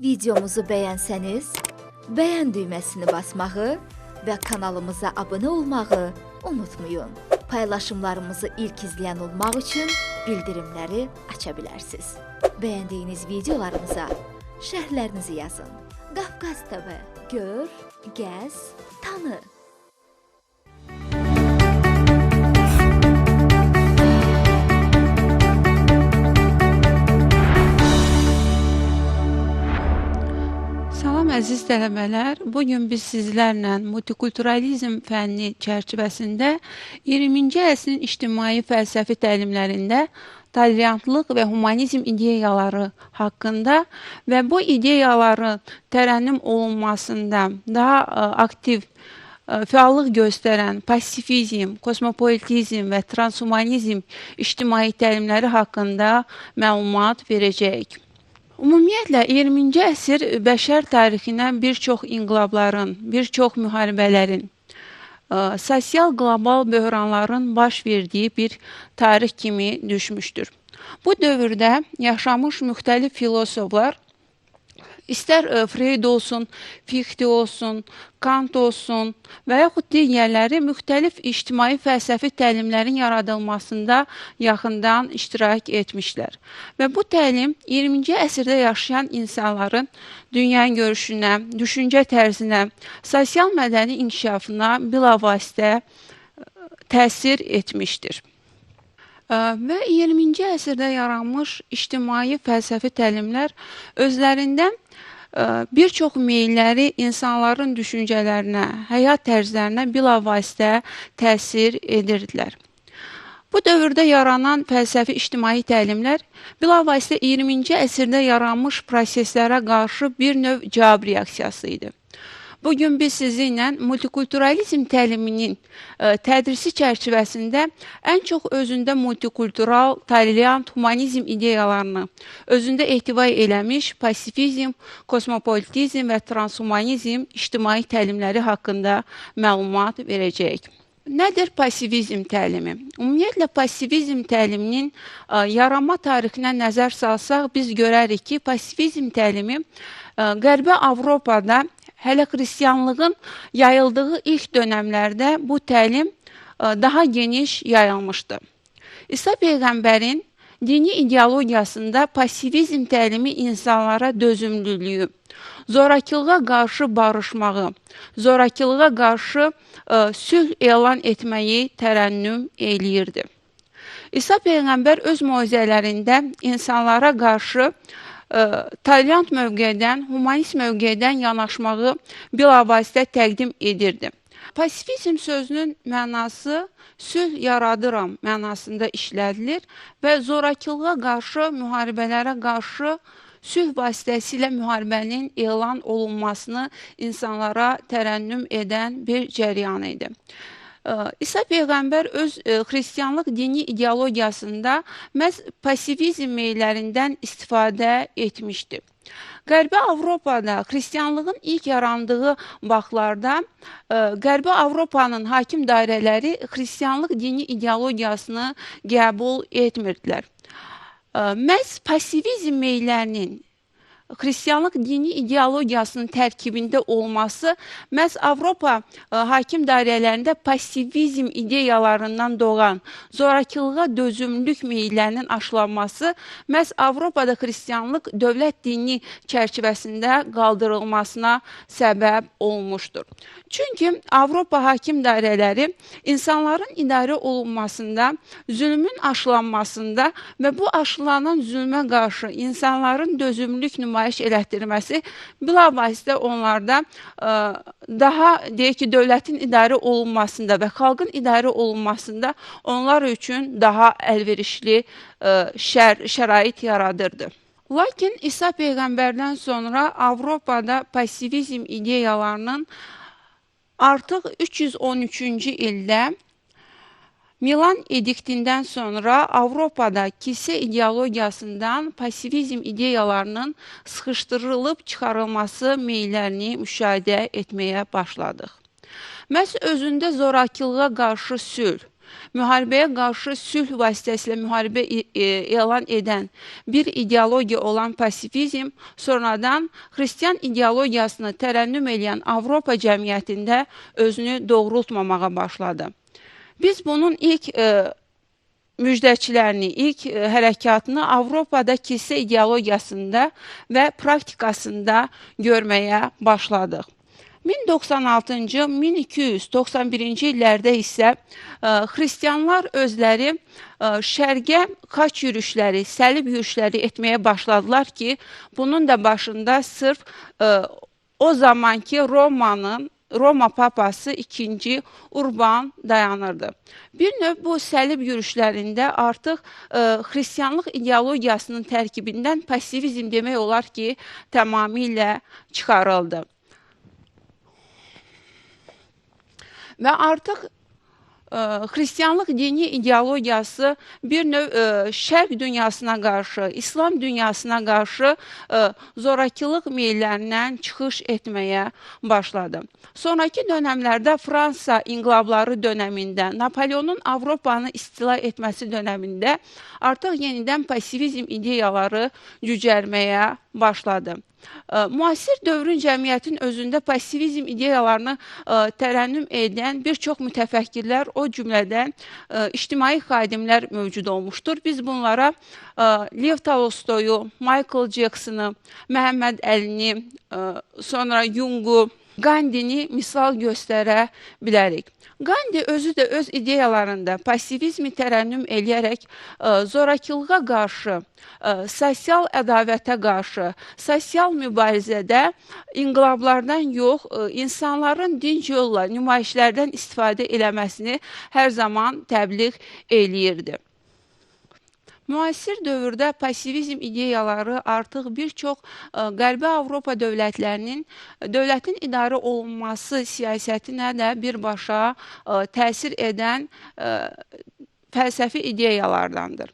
Videomuzu bəyənsəniz, bəyən düyməsini basmağı və kanalımıza abunə olmağı unutmayın. Paylaşımlarımızı ilk izləyən olmaq üçün bildirimləri aça bilərsiniz. Bəyəndiyiniz videolarımıza şərhlərinizi yazın. Qafqaz TV gör, gəz, tanı. Əziz tələbələr. Bu gün biz sizlərlə multikulturalizm fənni çərçivəsində 20-ci əsrin ictimai fəlsəfi təlimlərində tolerantlıq və humanizm ideyaları haqqında və bu ideyaların tərənnüm olunmasında daha ə, aktiv ə, fəallıq göstərən pasifizm, kosmopolitizm və transhumanizm ictimai təlimləri haqqında məlumat verəcəyik. Ümumiyyətlə 20-ci əsr bəşər tarixinə bir çox inqilabların, bir çox müharibələrin, ə, sosial qlobal böhranların baş verdiyi bir tarix kimi düşmüşdür. Bu dövrdə yaşamış müxtəlif filosoflar İstər ə, Freud olsun, Fichte olsun, Kant olsun və yaxud digərləri müxtəlif ictimai fəlsəfi təlimlərin yaradılmasında yaxından iştirak etmişlər. Və bu təlim 20-ci əsrdə yaşayan insanların dünya görüşünə, düşüncə tərzinə, sosial mədəni inkişafına bilavasitə ə, təsir etmişdir. Və 20-ci əsrdə yaranmış ictimai fəlsəfi təlimlər özlərində ə, bir çox meylləri insanların düşüncələrinə, həyat tərzlərinə bilavasitə təsir edirdilər. Bu dövrdə yaranan fəlsəfi ictimai təlimlər bilavasitə 20-ci əsrdə yaranmış proseslərə qarşı bir növ cavab reaksiyası idi. Bu gün biz sizinlə multikulturalizm təliminin ə, tədrisi çərçivəsində ən çox özündə multikultural, tolerant, humanizm ideyalarını özündə ehtiva eləmiş pasifizm, kosmopolitizm və transhumanizm ictimai təlimləri haqqında məlumat verəcəyik. Nədir passivizm təlimi? Ümumiyyətlə passivizm təliminin ə, yaranma tarixinə nəzər salsaq biz görərik ki, passivizm təlimi ə, Qərbi Avropada hələ xristianlığın yayıldığı ilk dönəmlərdə bu təlim ə, daha geniş yayılmışdı. İsa peyğəmbərin dini ideologiyasında passivizm təlimi insanlara dözümlülüyü, zorakılığa qarşı barışmağı, zorakılığa qarşı ə, sülh elan etməyi tərənnüm eləyirdi. İsa peyğəmbər öz möcüzələrində insanlara qarşı tolerant mövqedən, humanist mövqedən yanaşmağı bilavasitə təqdim edirdi. Pasifizm sözünün mənası sülh yaradıram mənasında işlədilir və zorakılığa qarşı, müharibələrə qarşı sülh vasitəsilə müharibənin elan olunmasını insanlara tərənnüm edən bir cəryan idi. İsa peyğəmbər öz xristianlıq dini ideologiyasında məhz passivizm meyillərindən istifadə etmişdi. Qərbi Avropada xristianlığın ilk yarandığı vaxtlarda Qərbi Avropanın hakim dairələri xristianlıq dini ideologiyasını qəbul etmirdilər. Məhz passivizm meyillərinin xristianlıq dini ideologiyasının tərkibində olması məhz Avropa ə, hakim dairələrində passivizm ideyalarından doğan zorakılığa dözümlülük meyillərinin aşılanması məhz Avropada xristianlıq dövlət dini çərçivəsində qaldırılmasına səbəb olmuşdur. Çünki Avropa hakim dairələri insanların idarə olunmasında, zülmün aşılanmasında və bu aşılanan zülmə qarşı insanların dözümlülük nümayiş elətdirməsi bilavasitə onlarda ə, daha deyək ki, dövlətin idarə olunmasında və xalqın idarə olunmasında onlar üçün daha əlverişli ə, şər şərait yaradırdı. Lakin İsa peyğəmbərdən sonra Avropada passivizm ideyalarının artıq 313-cü ildə Milan ediktindən sonra Avropada kilsə ideologiyasından passivizm ideyalarının sıxışdırılıb çıxarılması meyillərini müşahidə etməyə başladıq. Məhz özündə zorakılığa qarşı sülh, müharibəyə qarşı sülh vasitəsilə müharibə elan edən bir ideologiya olan pasifizm sonradan xristian ideologiyasını tərənnüm edən Avropa cəmiyyətində özünü doğrultmamağa başladı. Biz bunun ilk e, müjdəçilərini, ilk e, hərəkatını Avropada kilsə ideologiyasında və praktikasında görməyə başladıq. 1096-cı, 1291-ci illərdə isə ə, xristianlar özləri ə, şərqə xaç yürüşləri, səlib yürüşləri etməyə başladılar ki, bunun da başında sırf ə, o zamanki Romanın Roma papası 2. Urban dayanırdı. Bir növ bu səlib yürüşlərində artıq ə, xristianlıq ideologiyasının tərkibindən passivizm demək olar ki, tamamilə çıxarıldı. Və artıq xristianlıq dini ideologiyası bir növ ə, şərq dünyasına qarşı, İslam dünyasına qarşı ə, zorakılıq meyllərindən çıxış etməyə başladı. Sonrakı dönəmlərdə Fransa inqilabları dönəmində, Napoleonun Avropanı istila etməsi dönəmində artıq yenidən passivizm ideyaları cücərməyə başladı. Ə, Müasir dövrün cəmiyyətin özündə passivizm ideyalarını ə, tərənnüm edən bir çox mütəfəkkirlər, o cümlədən ə, ictimai xadimlər mövcud olmuşdur. Biz bunlara ə, Lev Tolstoyu, Michael Jacksonu, Məhəmməd Əlini, ə, sonra Jungu, Qandini misal göstərə bilərik. Qandi özü də öz ideyalarında passivizmi tərənnüm eləyərək ə, zorakılığa qarşı, ə, sosial ədavətə qarşı, sosial mübarizədə inqilablardan yox, ə, insanların dinc yolla nümayişlərdən istifadə eləməsini hər zaman təbliğ eləyirdi. Müasir dövrdə passivizm ideyaları artıq bir çox ə, Qərbi Avropa dövlətlərinin dövlətin idarə olunması siyasətinə də birbaşa ə, təsir edən fəlsəfi ideyalardandır.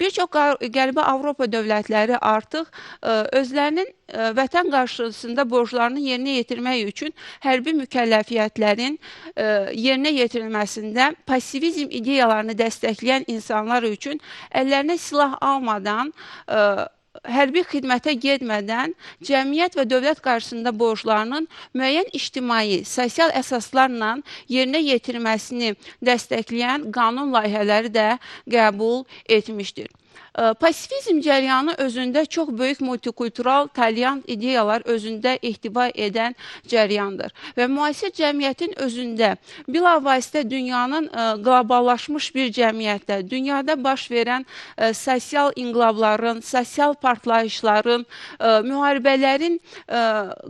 Bir çox Qərbi Avropa dövlətləri artıq ə, özlərinin ə, vətən qarşısında borclarını yerinə yetirmək üçün hərbi mükəlləfiyyətlərin ə, yerinə yetirilməsində passivizm ideyalarını dəstəkləyən insanlar üçün əllərinə silah almadan ə, hərbi xidmətə getmədən cəmiyyət və dövlət qarşısında borclarının müəyyən ictimai, sosial əsaslarla yerinə yetirməsini dəstəkləyən qanun layihələri də qəbul etmişdir. Pasifizm cəryanı özündə çox böyük multikultural tolerant ideyalar özündə ehtiva edən cəryandır. Və müasir cəmiyyətin özündə bilavasitə dünyanın ə, qloballaşmış bir cəmiyyətdə, dünyada baş verən ə, sosial inqilabların, sosial partlayışların, ə, müharibələrin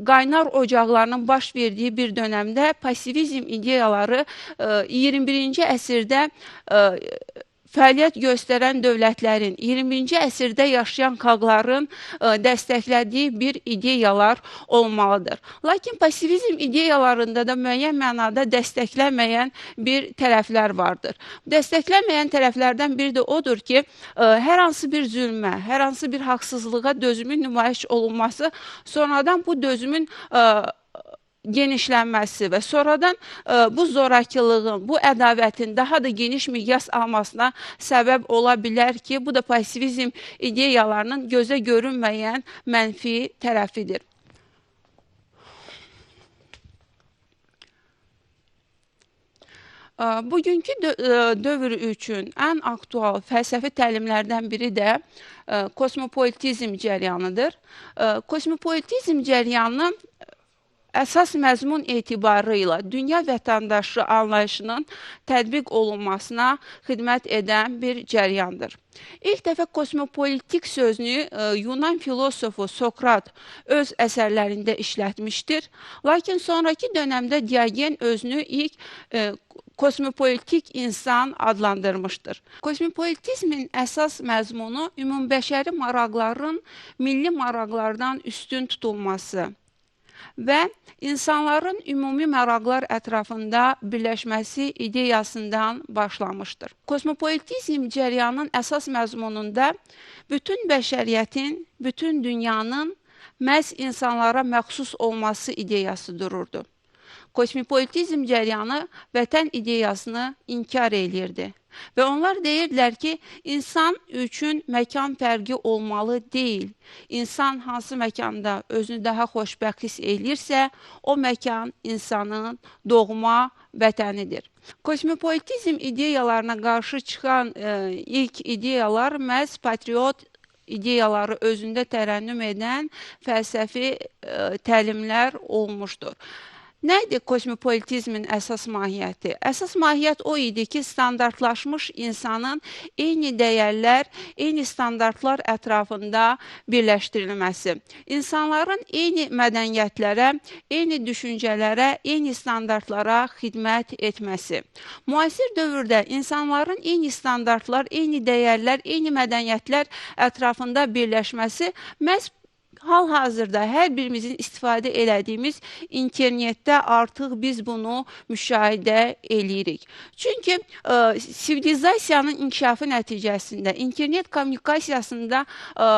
qaynar ocaqlarının baş verdiyi bir dönəmdə pasivizm ideyaları ə, 21-ci əsrdə fəaliyyət göstərən dövlətlərin, 21-ci əsrdə yaşayan xalqların ə, dəstəklədiyi bir ideyalar olmalıdır. Lakin passivizm ideyalarında da müəyyən mənada dəstəklənməyən bir tərəflər vardır. Dəstəklənməyən tərəflərdən biri də odur ki, ə, hər hansı bir zülmə, hər hansı bir haqsızlığa dözümün nümayiş olunması sonradan bu dözümün ə, genişlənməsi və sonradan ə, bu zorakılığın, bu ədavətin daha da geniş miqyas almasına səbəb ola bilər ki, bu da passivizm ideyalarının gözə görünməyən mənfi tərəfidir. Ə, Bugünkü ə, dövr üçün ən aktual fəlsəfi təlimlərdən biri də kosmopolitizm cəryanıdır. Kosmopolitizm cəryanı əsas məzmun etibarı ilə dünya vətəndaşı anlayışının tətbiq olunmasına xidmət edən bir cəryandır. İlk dəfə kosmopolitik sözünü ə, Yunan filosofu Sokrat öz əsərlərində işlətmişdir. Lakin sonrakı dövrdə Diogen özünü ilk ə, kosmopolitik insan adlandırmışdır. Kosmopolitizmin əsas məzmunu ümumbəşəri maraqların milli maraqlardan üstün tutulması və insanların ümumi maraqlar ətrafında birləşməsi ideyasından başlamışdır. Kosmopolitizm cəryanının əsas məzmununda bütün bəşəriyyətin, bütün dünyanın məhz insanlara məxsus olması ideyası dururdu. kosmopolitizm cəryanı vətən ideyasını inkar eləyirdi. Və onlar deyirdilər ki, insan üçün məkan fərqi olmalı deyil. İnsan hansı məkanda özünü daha xoşbəxt hiss eləyirsə, o məkan insanın doğma vətənidir. Kosmopolitizm ideyalarına qarşı çıxan e, ilk ideyalar məhz patriot ideyaları özündə tərənnüm edən fəlsəfi e, təlimlər olmuşdur. Nə idi kosmopolitizmin əsas mahiyyəti? Əsas mahiyyət o idi ki, standartlaşmış insanın eyni dəyərlər, eyni standartlar ətrafında birləşdirilməsi. İnsanların eyni mədəniyyətlərə, eyni düşüncələrə, eyni standartlara xidmət etməsi. Müasir dövrdə insanların eyni standartlar, eyni dəyərlər, eyni mədəniyyətlər ətrafında birləşməsi məhz Hal-hazırda hər birimizin istifadə elədiyimiz internetdə artıq biz bunu müşahidə eləyirik. Çünki ə, sivilizasiyanın inkişafı nəticəsində internet kommunikasiyasında ə,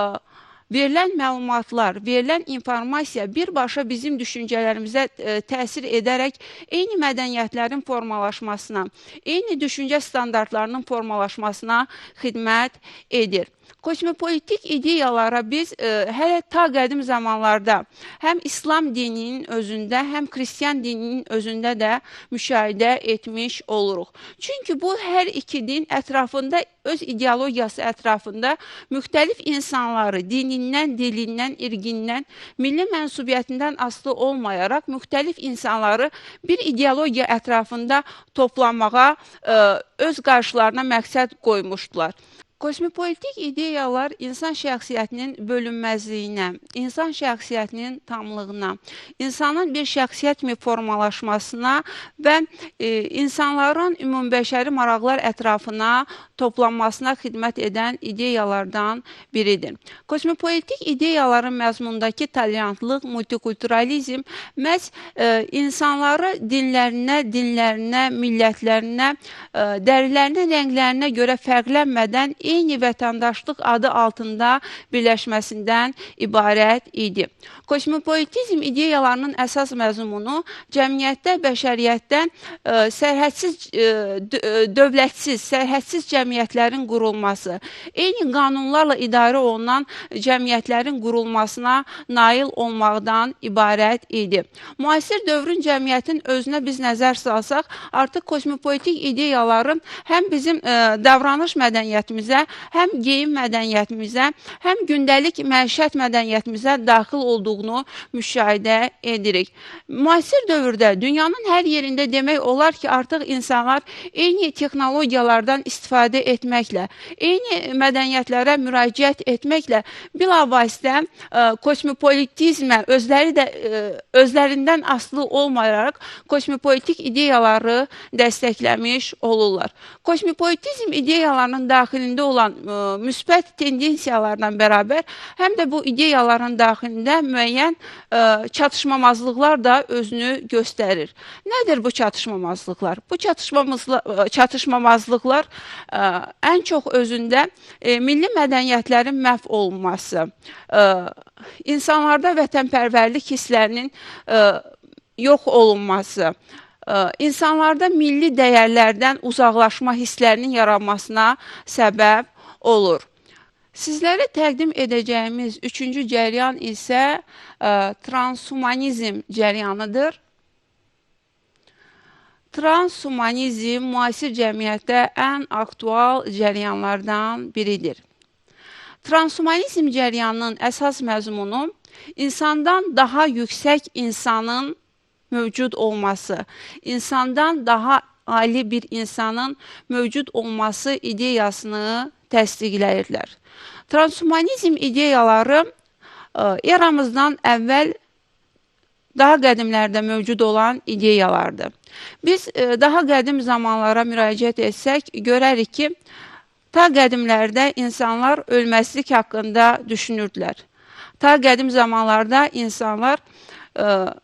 verilən məlumatlar, verilən informasiya birbaşa bizim düşüncələrimizə ə, təsir edərək eyni mədəniyyətlərin formalaşmasına, eyni düşüncə standartlarının formalaşmasına xidmət edir. Kosmopolitik ideyalara biz e, hələ ta qədim zamanlarda həm İslam dininin özündə, həm Xristian dininin özündə də müşahidə etmiş oluruq. Çünki bu hər iki din ətrafında öz ideologiyası ətrafında müxtəlif insanları dinindən, dilindən, irqindən, milli mənsubiyyətindən asılı olmayaraq müxtəlif insanları bir ideologiya ətrafında toplanmağa ə, öz qarşılarına məqsəd qoymuşdular. Kosmopolitik ideyalar insan şəxsiyyətinin bölünməzliyinə, insan şəxsiyyətinin tamlığına, insanın bir şəxsiyyət kimi formalaşmasına və e, insanların ümumbəşəri maraqlar ətrafına toplanmasına xidmət edən ideyalardan biridir. Kosmopolitik ideyaların məzmundakı tolerantlıq, multikulturalizm məhz e, insanları dinlərinə, dinlərinə, millətlərinə, e, dərilərinə, rənglərinə görə fərqlənmədən eyni vətəndaşlıq adı altında birləşməsindən ibarət idi. Kosmopolitizm ideyalarının əsas məzmunu cəmiyyətdə bəşəriyyətdən ə, sərhədsiz ə, dövlətsiz, sərhədsiz cəmiyyətlərin qurulması, eyni qanunlarla idarə olunan cəmiyyətlərin qurulmasına nail olmaqdan ibarət idi. Müasir dövrün cəmiyyətin özünə biz nəzər salsaq, artıq kosmopolitik ideyaların həm bizim ə, davranış mədəniyyətimizə mədəniyyətimizə, həm geyim mədəniyyətimizə, həm gündəlik məişət mədəniyyətimizə daxil olduğunu müşahidə edirik. Müasir dövrdə dünyanın hər yerində demək olar ki, artıq insanlar eyni texnologiyalardan istifadə etməklə, eyni mədəniyyətlərə müraciət etməklə bilavasitə ə, kosmopolitizmə özləri də ə, özlərindən asılı olmayaraq kosmopolitik ideyaları dəstəkləmiş olurlar. Kosmopolitizm ideyalarının daxilində olan ə, müsbət tendensiyalarla bərabər həm də bu ideyaların daxilində müəyyən ə, çatışmamazlıqlar da özünü göstərir. Nədir bu çatışmamazlıqlar? Bu çatışmamazlıqlar, çatışmamazlıqlar ə, ən çox özündə ə, milli mədəniyyətlərin məhv olunması, ə, insanlarda vətənpərvərlik hisslərinin ə, yox olunması, insanlarda milli dəyərlərdən uzaqlaşma hisslərinin yaranmasına səbəb olur. Sizlərə təqdim edəcəyimiz üçüncü cəryan isə ə, transhumanizm cəryanıdır. Transhumanizm müasir cəmiyyətdə ən aktual cəryanlardan biridir. Transhumanizm cəryanının əsas məzmunu insandan daha yüksək insanın mövcud olması, insandan daha ali bir insanın mövcud olması ideyasını təsdiqləyirlər. Transhumanizm ideyaları ə, eramızdan əvvəl daha qədimlərdə mövcud olan ideyalardır. Biz ə, daha qədim zamanlara müraciət etsək, görərik ki, ta qədimlərdə insanlar ölməzlik haqqında düşünürdülər. Ta qədim zamanlarda insanlar ə,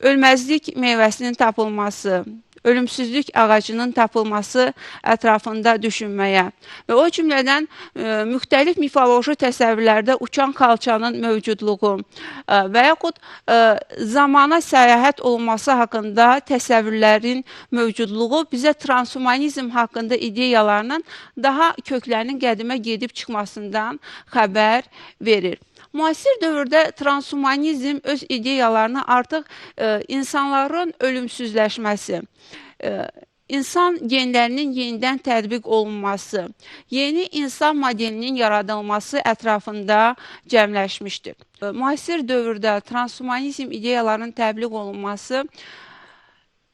ölməzlik meyvəsinin tapılması, ölümsüzlük ağacının tapılması ətrafında düşünməyə və o cümlədən e, müxtəlif mifoloji təsəvvürlərdə uçan kalçanın mövcudluğu e, və yaxud e, zamana səyahət olunması haqqında təsəvvürlərin mövcudluğu bizə transhumanizm haqqında ideyalarının daha köklərinin qədimə gedib çıxmasından xəbər verir. Müasir dövrdə transhumanizm öz ideyalarını artıq e, insanların ölümsüzləşməsi, e, insan genlərinin yenidən tətbiq olunması, yeni insan modelinin yaradılması ətrafında cəmləşmişdir. E, Müasir dövrdə transhumanizm ideyalarının təbliğ olunması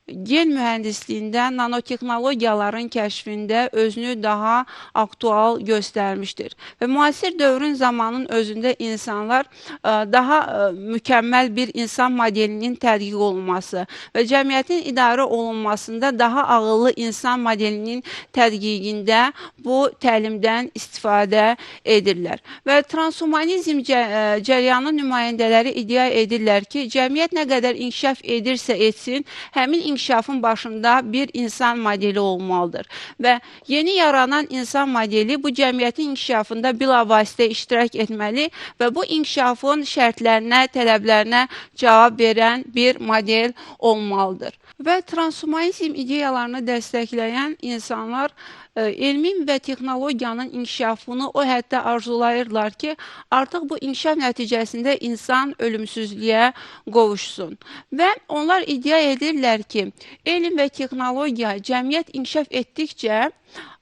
gen mühəndisliyində nanotexnologiyaların kəşfində özünü daha aktual göstərmişdir. Və müasir dövrün zamanın özündə insanlar ə, daha ə, mükəmməl bir insan modelinin tədqiq olunması və cəmiyyətin idarə olunmasında daha ağıllı insan modelinin tədqiqində bu təlimdən istifadə edirlər. Və transhumanizm cə ə, cəryanı nümayəndələri iddia edirlər ki, cəmiyyət nə qədər inkişaf edirsə etsin, həmin inkişafın başında bir insan modeli olmalıdır. Və yeni yaranan insan modeli bu cəmiyyətin inkişafında bilavasitə iştirak etməli və bu inkişafın şərtlərinə, tələblərinə cavab verən bir model olmalıdır. Və transhumanizm ideyalarını dəstəkləyən insanlar elmin və texnologiyanın inkişafını o həddə arzulayırlar ki, artıq bu inkişaf nəticəsində insan ölümsüzlüyə qovuşsun. Və onlar iddia edirlər ki, elm və texnologiya cəmiyyət inkişaf etdikcə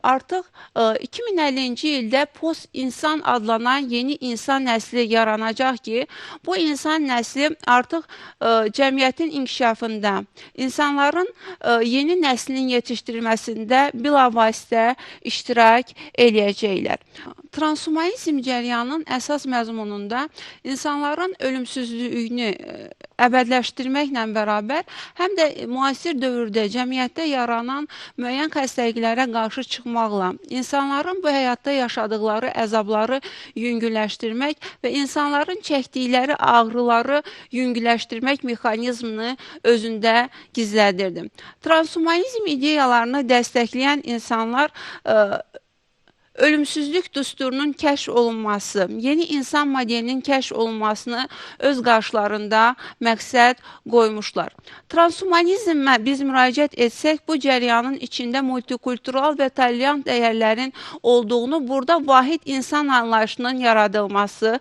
artıq ə, 2050-ci ildə post insan adlanan yeni insan nəsli yaranacaq ki, bu insan nəsli artıq ə, cəmiyyətin inkişafında, insanların ə, yeni nəslin yetişdirilməsində bilavasitə iştirak eləyəcəklər. Transhumanizm cəryanının əsas məzmununda insanların ölümsüzlüyünü ə, əbədiləşdirməklə bərabər həm də müasir dövrdə cəmiyyətdə yaranan müəyyən xəstəliklərə qarşı çıxmaqla insanların bu həyatda yaşadıkları əzabları yüngülləşdirmək və insanların çəkdikləri ağrıları yüngülləşdirmək mexanizmini özündə gizlədirdi. Transhumanizm ideyalarını dəstəkləyən insanlar ə, ölümsüzlük düsturunun kəşf olunması, yeni insan modelinin kəşf olunmasını öz qarşılarında məqsəd qoymuşlar. Transhumanizmə biz müraciət etsək, bu cəryanın içində multikultural və tolerant dəyərlərin olduğunu, burada vahid insan anlayışının yaradılması,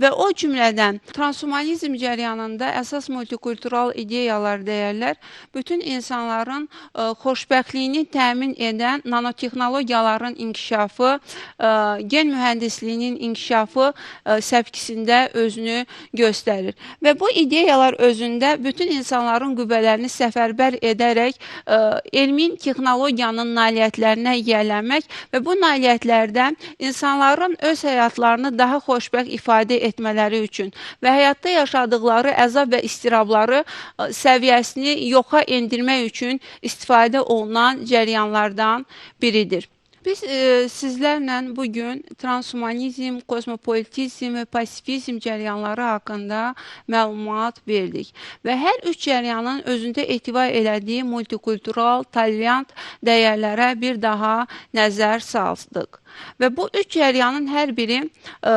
və o cümlədən transhumanizm cəryanında əsas multikultural ideyalar, dəyərlər bütün insanların ə, xoşbəxtliyini təmin edən nanotexnologiyaların inkişafı, ə, gen mühəndisliyinin inkişafı ə, səpkisində özünü göstərir. Və bu ideyalar özündə bütün insanların qüvvələrini səfərbər edərək ə, elmin, texnologiyanın nailiyyətlərinə yiyələnmək və bu nailiyyətlərdə insanların öz həyatlarını daha xoşbəxt ifadə etmələri üçün və həyatda yaşadıkları əzab və istirabları ə, səviyyəsini yoxa endirmək üçün istifadə olunan cəryanlardan biridir. Biz e, sizlərlə bu gün transhumanizm, kosmopolitizm və pasifizm cəryanları haqqında məlumat verdik və hər üç cəryanın özündə etibar elədiyi multikultural, tolerant dəyərlərə bir daha nəzər saldıq. Və bu üç cəryanın hər biri e,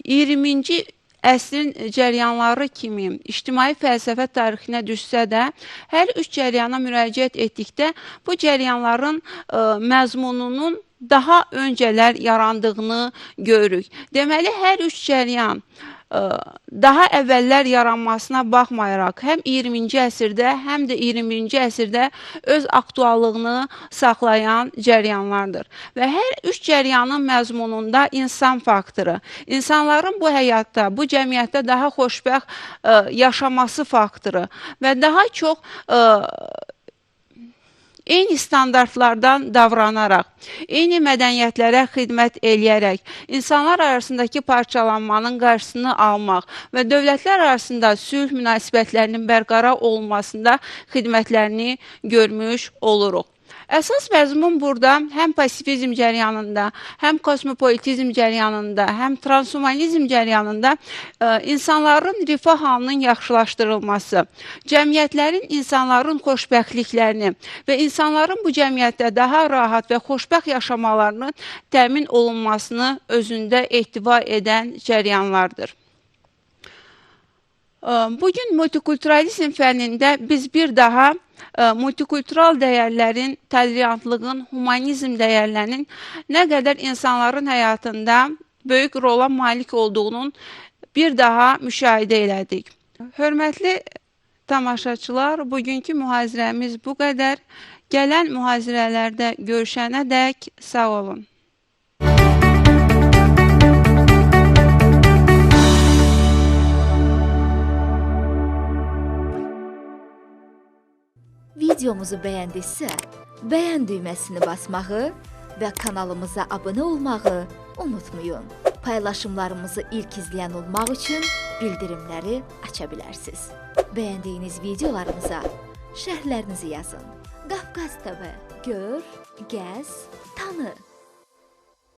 20-ci əsrin cəryanları kimi ictimai fəlsəfə tarixinə düşsə də, hər üç cəryana müraciət etdikdə bu cəryanların ə, məzmununun daha öncələr yarandığını görürük. Deməli, hər üç cəryan daha əvvəllər yaranmasına baxmayaraq, həm 20-ci əsrdə, həm də 21-ci əsrdə öz aktuallığını saxlayan cəryanlardır. Və hər üç cəryanın məzmununda insan faktoru, insanların bu həyatda, bu cəmiyyətdə daha xoşbəxt ə, yaşaması faktoru və daha çox ə, eyni standartlardan davranaraq, eyni mədəniyyətlərə xidmət eləyərək, insanlar arasındakı parçalanmanın qarşısını almaq və dövlətlər arasında sülh münasibətlərinin bərqərar olunmasında xidmətlərini görmüş oluruq. Əsas məzmun burada həm pasifizm cəryanında, həm kosmopolitizm cəryanında, həm transhumanizm cəryanında ə, insanların rifah halının yaxşılaşdırılması, cəmiyyətlərin insanların xoşbəxtliklərini və insanların bu cəmiyyətdə daha rahat və xoşbəxt yaşamalarının təmin olunmasını özündə ehtiva edən cəryanlardır. Ə, Bu gün multikulturalizm fənnində biz bir daha multikultural dəyərlərin, tolerantlığın, humanizm dəyərlərinin nə qədər insanların həyatında böyük rola malik olduğunun bir daha müşahidə elədik. Hörmətli tamaşaçılar, bugünkü mühazirəmiz bu qədər. Gələn mühazirələrdə görüşənədək sağ olun. Videomuzu bəyəndinizsə, bəyən düyməsini basmağı və kanalımıza abunə olmağı unutmayın. Paylaşımlarımızı ilk izləyən olmaq üçün bildirimləri aça bilərsiniz. Bəyəndiyiniz videolarımıza şərhlərinizi yazın. Qafqaz TV gör, gəz, tanı.